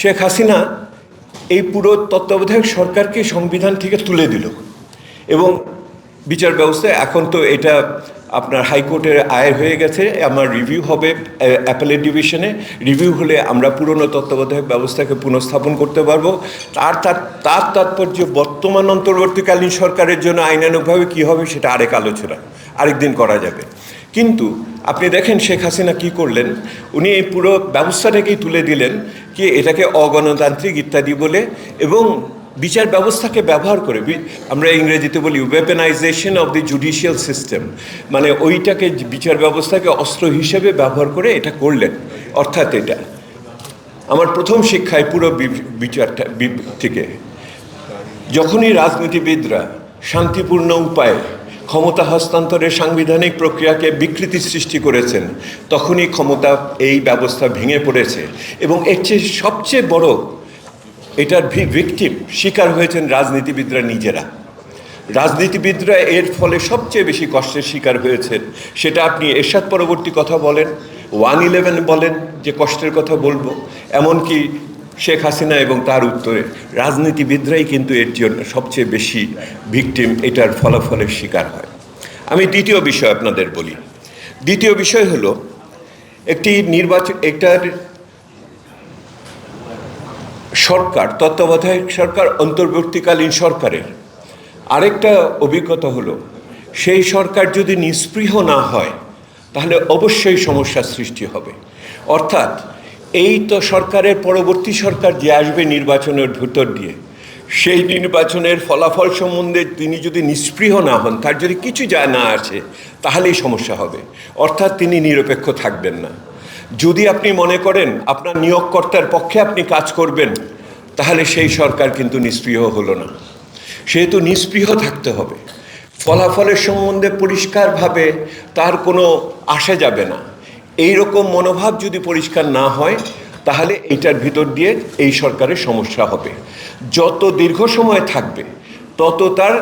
শেখ হাসিনা এই পুরো তত্ত্বাবধায়ক সরকারকে সংবিধান থেকে তুলে দিল। এবং বিচার ব্যবস্থায় এখন তো এটা আপনার হাইকোর্টের আয় হয়ে গেছে, আমার রিভিউ হবে অ্যাপেলেট ডিভিশনে রিভিউ হলে আমরা পুরনো তত্ত্বাবধায়ক ব্যবস্থাকে পুনঃস্থাপন করতে পারব। তার তার তার তাৎপর্য বর্তমান অন্তর্বর্তীকালীন সরকারের জন্য আইনানুগভাবে কী হবে সেটা আরেক আলোচনা, আরেকদিন করা যাবে। কিন্তু আপনি দেখেন শেখ হাসিনা কি করলেন, উনি এই পুরো ব্যবস্থাটাকেই তুলে দিলেন কি এটাকে অগণতান্ত্রিক ইত্যাদি বলে এবং বিচার ব্যবস্থাকে ব্যবহার করে আমরা ইংরেজিতে বলি weaponisation of the judicial system মানে ওইটাকে বিচার ব্যবস্থাকে অস্ত্র হিসেবে ব্যবহার করে এটা করলেন, অর্থাৎ এটা। আমার প্রথম শিক্ষায় পুরো বিচারটা থেকে, যখনই রাজনীতিবিদরা শান্তিপূর্ণ উপায়ে ক্ষমতা হস্তান্তরের সাংবিধানিক প্রক্রিয়াকে বিকৃতি সৃষ্টি করেছেন, তখনই ক্ষমতা এই ব্যবস্থা ভেঙে পড়েছে। এবং এর চেয়ে সবচেয়ে বড় এটার ভিকটিম শিকার হয়েছেন রাজনীতিবিদরা নিজেরা। রাজনীতিবিদরা এর ফলে সবচেয়ে বেশি কষ্টের শিকার হয়েছেন, সেটা আপনি এরশাদ পরবর্তী কথা বলেন, ওয়ান ইলেভেন বলেন যে কষ্টের কথা বলব, এমনকি শেখ হাসিনা এবং তার উত্তরে রাজনীতিবিদরাই কিন্তু এর জন্য সবচেয়ে বেশি ভিকটিম এটার ফলাফলের শিকার হয়। আমি দ্বিতীয় বিষয় আপনাদের বলি। দ্বিতীয় বিষয় হলো, একটি নির্বাচন, এটার সরকার, তত্ত্বাবধায়ক সরকার অন্তর্বর্তীকালীন সরকারের। আরেকটা অভিজ্ঞতা হলো, সেই সরকার যদি নিস্পৃহ না হয়, তাহলে অবশ্যই সমস্যার সৃষ্টি হবে। অর্থাৎ এই তো সরকারের পরবর্তী সরকার যে আসবে নির্বাচনের ভিতর দিয়ে, সেই নির্বাচনের ফলাফল সম্বন্ধে তিনি যদি নিষ্পৃহ না হন, তার যদি কিছু যায় না আসে তাহলেই সমস্যা হবে। অর্থাৎ তিনি নিরপেক্ষ থাকবেন না। যদি আপনি মনে করেন আপনার নিয়োগকর্তার পক্ষে আপনি কাজ করবেন, তাহলে সেই সরকার কিন্তু নিষ্পৃহ হলো না। সেহেতু নিষ্পৃহ থাকতে হবে। ফলাফলের সম্বন্ধে পরিষ্কারভাবে তার কোনো আসা যাবে না। এই রকম মনোভাব যদি পরিষ্কার না হয়, তাহলে এইটার ভিতর দিয়ে এই সরকারের সমস্যা হবে। যত দীর্ঘ সময় থাকবে, তত তার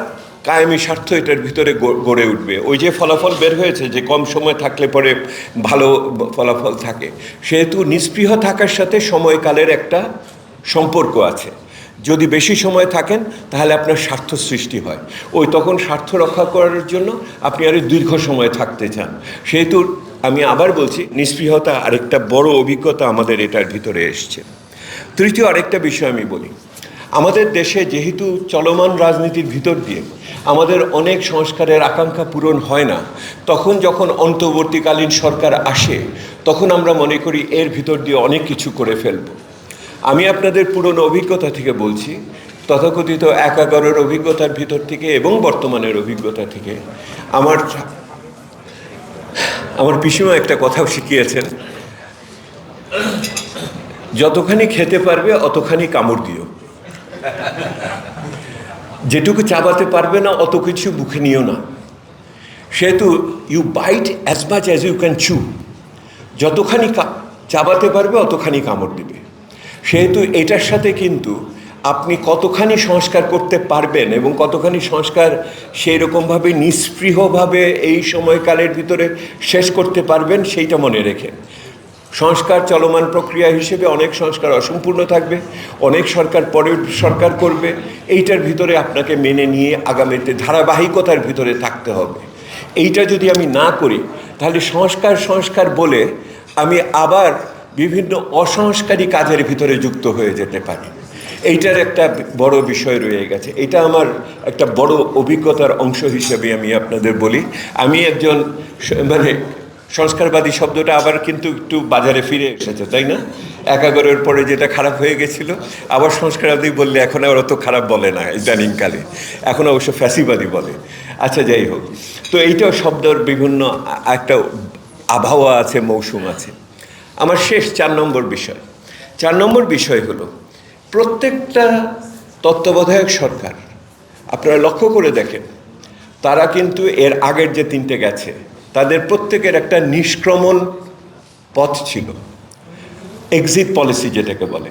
কায়েমি স্বার্থ এটার ভিতরে গড়ে উঠবে। ওই যে ফলাফল বের হয়েছে যে কম সময় থাকলে পরে ভালো ফলাফল থাকে, সেহেতু নিস্পৃহ থাকার সাথে সময়কালের একটা সম্পর্ক আছে। যদি বেশি সময় থাকেন, তাহলে আপনার স্বার্থ সৃষ্টি হয়। ওই তখন স্বার্থ রক্ষা করার জন্য আপনি আরও দীর্ঘ সময় থাকতে চান। সেহেতু আমি আবার বলছি নিস্পৃহতা আরেকটা বড় অভিজ্ঞতা আমাদের এটার ভিতরে এসছে। তৃতীয় আরেকটা বিষয় আমি বলি। আমাদের দেশে যেহেতু চলমান রাজনীতির ভিতর দিয়ে আমাদের অনেক সংস্কারের আকাঙ্ক্ষা পূরণ হয় না, তখন যখন অন্তর্বর্তীকালীন সরকার আসে, তখন আমরা মনে করি এর ভিতর দিয়ে অনেক কিছু করে ফেলব। আমি আপনাদের পুরনো অভিজ্ঞতা থেকে বলছি, তথাকথিত একাগরের অভিজ্ঞতার ভিতর থেকে এবং বর্তমানের অভিজ্ঞতা থেকে, আমার আমার পিসিমা একটা কথাও শিখিয়েছেন। যতখানি খেতে পারবে, অতখানি কামড় দিও। যেটুকু চাবাতে পারবে না, অত কিছু মুখে নিও না। সেহেতু you bite as much as you can chew যতখানি চাবাতে পারবে, অতখানি কামড় দিবে। সেহেতু এটার সাথে কিন্তু আপনি কতখানি সংস্কার করতে পারবেন এবং কতখানি সংস্কার সেই রকমভাবে নিস্পৃহভাবে এই সময়কালের ভিতরে শেষ করতে পারবেন সেইটা মনে রেখে। সংস্কার চলমান প্রক্রিয়া হিসেবে অনেক সংস্কার অসম্পূর্ণ থাকবে, অনেক সরকার পরে সরকার করবে, এইটার ভিতরে আপনাকে মেনে নিয়ে আগামীতে ধারাবাহিকতার ভিতরে থাকতে হবে। এইটা যদি আমি না করি, তাহলে সংস্কার সংস্কার বলে আমি আবার বিভিন্ন অসংস্কারী কাজের ভিতরে যুক্ত হয়ে যেতে পারি। এইটার একটা বড় বিষয় রয়ে গেছে। এটা আমার একটা বড় অভিজ্ঞতার অংশ হিসেবে আমি আপনাদের বলি। আমি একজন মানে সংস্কারবাদী শব্দটা আবার কিন্তু একটু বাজারে ফিরে এসেছে, তাই না? একাগরের পরে যেটা খারাপ হয়ে গেছিল, আবার সংস্কারবাদী বললে এখন আর অত খারাপ বলে না ইদানিংকালে। এখন অবশ্য ফ্যাসিবাদী বলে। আচ্ছা যাই হোক। তো এইটাও শব্দের বিভিন্ন একটা আবহাওয়া আছে, মৌসুম আছে। আমার শেষ চার নম্বর বিষয়। চার নম্বর বিষয় হলো প্রত্যেকটা তত্ত্বাবধায়ক সরকার, আপনারা লক্ষ্য করে দেখেন, তারা কিন্তু এর আগের যে তিনটে গেছে, তাদের প্রত্যেকের একটা নিষ্ক্রমণ পথ ছিল। এক্সিট পলিসি যেটাকে বলে।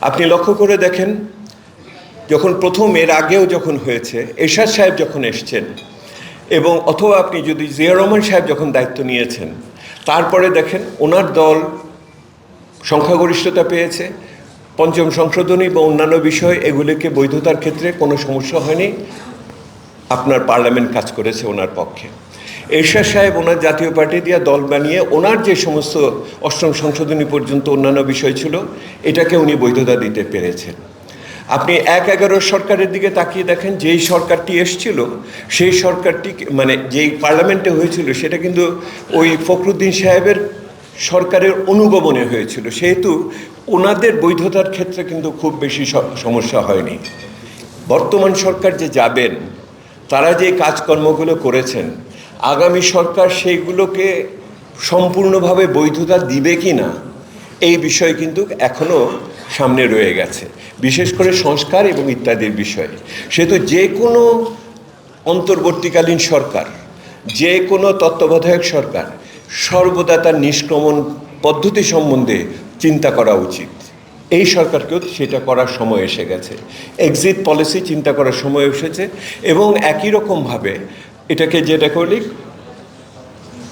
আপনি লক্ষ্য করে দেখেন, যখন প্রথম এর আগেও যখন হয়েছে, এরশাদ সাহেব যখন এসছেন এবং অথবা আপনি যদি জিয়া রহমান সাহেব যখন দায়িত্ব নিয়েছেন, তারপরে দেখেন, ওনার দল সংখ্যাগরিষ্ঠতা পেয়েছে পঞ্চম সংশোধনী বা অন্যান্য বিষয়, এগুলিকে বৈধতার ক্ষেত্রে কোনো সমস্যা হয়নি। আপনার পার্লামেন্ট কাজ করেছে ওনার পক্ষে। এরশাদ সাহেব ওনার জাতীয় পার্টি দিয়ে দল বানিয়ে ওনার যে সমস্ত অষ্টম সংশোধনী পর্যন্ত অন্যান্য বিষয় ছিল, এটাকে উনি বৈধতা দিতে পেরেছেন। আপনি এক এগারো সরকারের দিকে তাকিয়ে দেখেন, যেই সরকারটি এসছিল, সেই সরকারটি মানে যেই পার্লামেন্টে হয়েছিল, সেটা কিন্তু ওই ফখরুদ্দিন সাহেবের সরকারের অনুগমনে হয়েছিল। সেহেতু ওনাদের বৈধতার ক্ষেত্রে কিন্তু খুব বেশি সমস্যা হয়নি। বর্তমান সরকার যে যাবেন, তারা যে কাজকর্মগুলো করেছেন, আগামী সরকার সেইগুলোকে সম্পূর্ণভাবে বৈধতা দিবে কি না এই বিষয় কিন্তু এখনও সামনে রয়ে গেছে। বিশেষ করে সংস্কার এবং ইত্যাদির বিষয়ে। সেহেতু যে কোনো অন্তর্বর্তীকালীন সরকার, যে কোনো তত্ত্বাবধায়ক সরকার সর্বদা তার নিষ্ক্রমণ পদ্ধতি সম্বন্ধে চিন্তা করা উচিত। এই সরকারকেও সেটা করার সময় এসে গেছে। এক্সিট পলিসি চিন্তা করার সময় এসেছে এবং একই রকমভাবে এটাকে যেটা করলি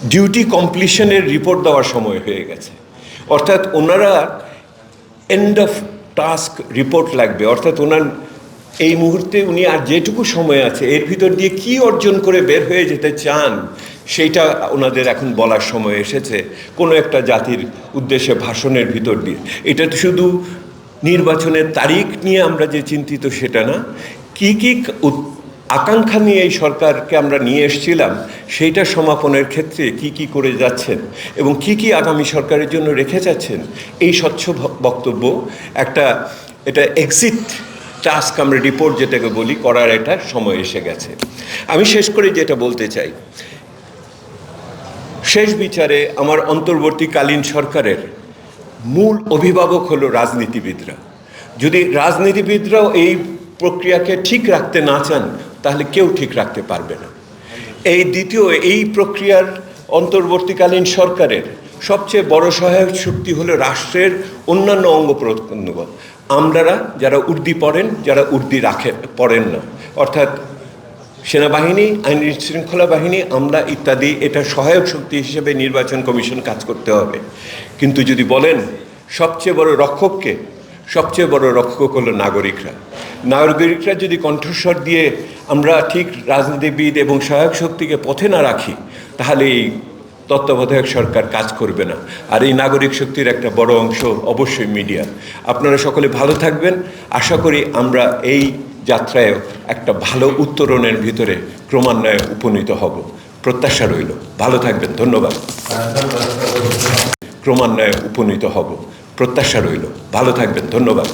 ডিউটি কমপ্লিশনের রিপোর্ট দেওয়ার সময় হয়ে গেছে। অর্থাৎ ওনারা এন্ড অফ টাস্ক রিপোর্ট লাগবে। অর্থাৎ ওনার এই মুহূর্তে উনি আর যেটুকু সময় আছে, এর ভিতর দিয়ে কি অর্জন করে বের হয়ে যেতে চান সেইটা ওনাদের এখন বলার সময় এসেছে। কোনো একটা জাতির উদ্দেশ্যে ভাষণের ভিতর দিয়ে। এটা শুধু নির্বাচনের তারিখ নিয়ে আমরা যে চিন্তিত সেটা না। কি কি আকাঙ্ক্ষা নিয়ে এই সরকারকে আমরা নিয়ে এসেছিলাম, সেইটা সমাপনের ক্ষেত্রে কি কি করে যাচ্ছেন এবং কি কি আগামী সরকারের জন্য রেখে যাচ্ছেন, এই স্বচ্ছ বক্তব্য, একটা, এটা এক্সিট টাস্ক আমরা রিপোর্ট যেটাকে বলি, করার একটা সময় এসে গেছে। আমি শেষ করে যেটা বলতে চাই শেষ বিচারে আমার অন্তর্বর্তীকালীন সরকারের মূল অভিভাবক হলো রাজনীতিবিদরা। যদি রাজনীতিবিদরাও এই প্রক্রিয়াকে ঠিক রাখতে না চান, তাহলে কেউ ঠিক রাখতে পারবে না। এই দ্বিতীয়, এই প্রক্রিয়ার অন্তর্বর্তীকালীন সরকারের সবচেয়ে বড় সহায়ক শক্তি হলো রাষ্ট্রের অন্যান্য অঙ্গ প্রত্যঙ্গ আমরারা যারা উর্দি পড়েন, যারা উর্দি রাখে, পড়েন না। অর্থাৎ সেনাবাহিনী, আইন শৃঙ্খলা বাহিনী, আমরা ইত্যাদি, এটা সহায়ক শক্তি হিসেবে নির্বাচন কমিশন কাজ করতে হবে। কিন্তু যদি বলেন, সবচেয়ে বড় রক্ষককে, সবচেয়ে বড় রক্ষক হলো নাগরিকরা। নাগরিকরা যদি কণ্ঠস্বর দিয়ে আমরা ঠিক রাজনীতিবিদ এবং সহায়ক শক্তিকে পথে না রাখি, তাহলে এই তত্ত্বাবধায়ক সরকার কাজ করবে না। আর এই নাগরিক শক্তির একটা বড় অংশ অবশ্যই মিডিয়া। আপনারা সকলে ভালো থাকবেন। আশা করি আমরা এই যাত্রায় একটা ভালো উত্তরণের ভিতরে ক্রমান্বয়ে উপনীত হব। প্রত্যাশা রইল। ভালো থাকবেন। ধন্যবাদ। ক্রমান্বয়ে উপনীত হব। প্রত্যাশা রইল। ভালো থাকবেন। ধন্যবাদ।